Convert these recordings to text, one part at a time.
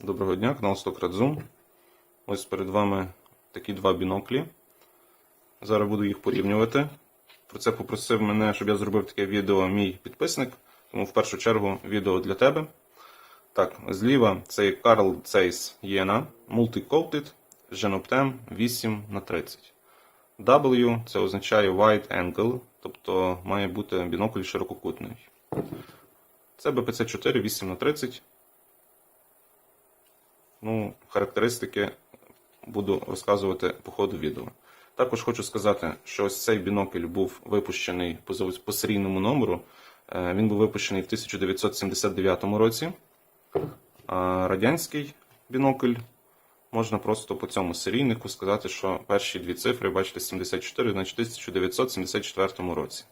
Доброго дня, канал 100 Zoom. Ось перед вами такі два біноклі. Зараз буду їх порівнювати. Про це попросив мене, щоб я зробив таке відео мій підписник. Тому в першу чергу відео для тебе. Так, зліва це Carl Zeiss Jena Multi-Coated Genoptem 8 на 30 W це означає Wide Angle, тобто має бути бінокль ширококутний. Це BPC4 8 на 30 Ну, характеристики буду розказувати по ходу відео. Також хочу сказати, що ось цей бінокль був випущений по серійному номеру. Е, Він був випущений в 1979 році. А радянський бінокль можна просто по цьому серійнику сказати, що перші дві цифри, бачите, 74, значить в 1974 році.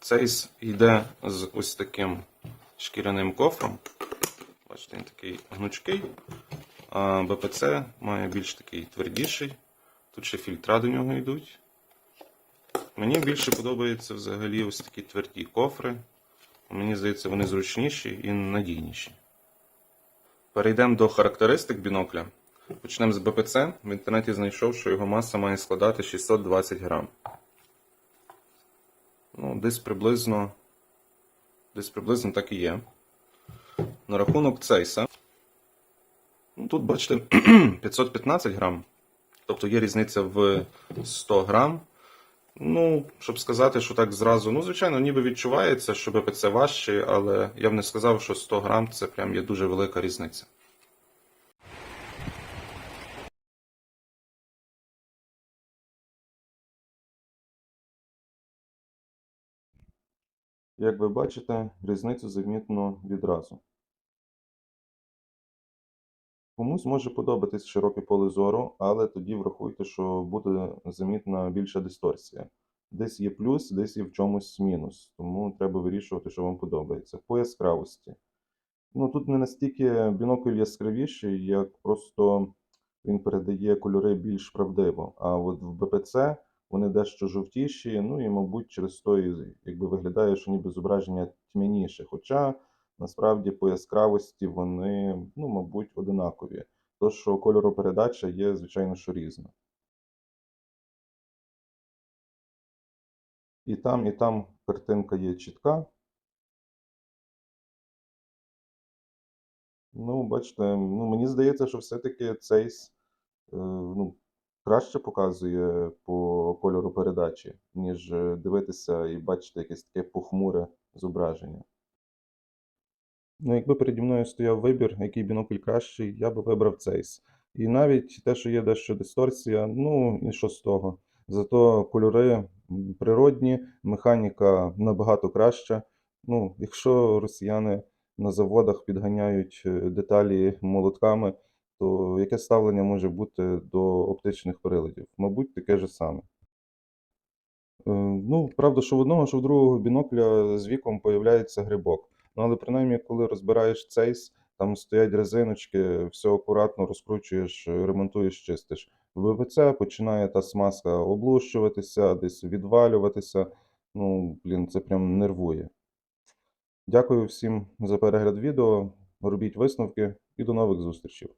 Цей йде з ось таким шкіряним кофром. Бачите, він такий гнучкий. А БПЦ має більш такий твердіший. Тут ще фільтра до нього йдуть. Мені більше подобаються взагалі ось такі тверді кофри. Мені здається, вони зручніші і надійніші. Перейдемо до характеристик бінокля. Почнемо з БПЦ. В інтернеті знайшов, що його маса має складати 620 грам. Ну, десь приблизно Десь приблизно так і є. На рахунок цейса. Ну, тут, бачите, 515 грам. Тобто є різниця в 100 грам. Ну, щоб сказати, що так зразу, ну, звичайно, ніби відчувається, що БПЦ важче, але я б не сказав, що 100 грам це прям є дуже велика різниця. Як ви бачите, різницю замітно відразу. Комусь може подобатись широке поле зору, але тоді врахуйте, що буде замітна більша дисторсія. Десь є плюс, десь є в чомусь мінус, тому треба вирішувати, що вам подобається. По яскравості. Ну тут не настільки бінокль яскравіший, як просто він передає кольори більш правдиво. А от в БПЦ вони дещо жовтіші, ну і, мабуть, через то якби виглядає, що ніби зображення тьмяніше. Хоча насправді по яскравості вони, ну, мабуть, одинакові. То, що кольоропередача є, звичайно, що різна. І там, і там картинка є чітка. Ну, бачите, ну, мені здається, що все-таки цей е, ну, краще показує по кольору передачі, ніж е, дивитися і бачити якесь таке похмуре зображення. Ну, якби переді мною стояв вибір, який бінокль кращий, я би вибрав цейс. І навіть те, що є дещо дисторсія, ну і що з того. Зато кольори природні, механіка набагато краща. Ну, якщо росіяни на заводах підганяють е, деталі молотками, то яке ставлення може бути до оптичних приладів? Мабуть, таке ж саме. Е, Ну, правда, що в одного, що в другого бінокля з віком появляється грибок. Ну, але принаймні, коли розбираєш цейс, там стоять резиночки, все акуратно розкручуєш, ремонтуєш, чистиш. В БПЦ починає та смазка облущуватися, десь відвалюватися. Ну, блін, це прям нервує. Дякую всім за перегляд відео. Робіть висновки і до нових зустрічей.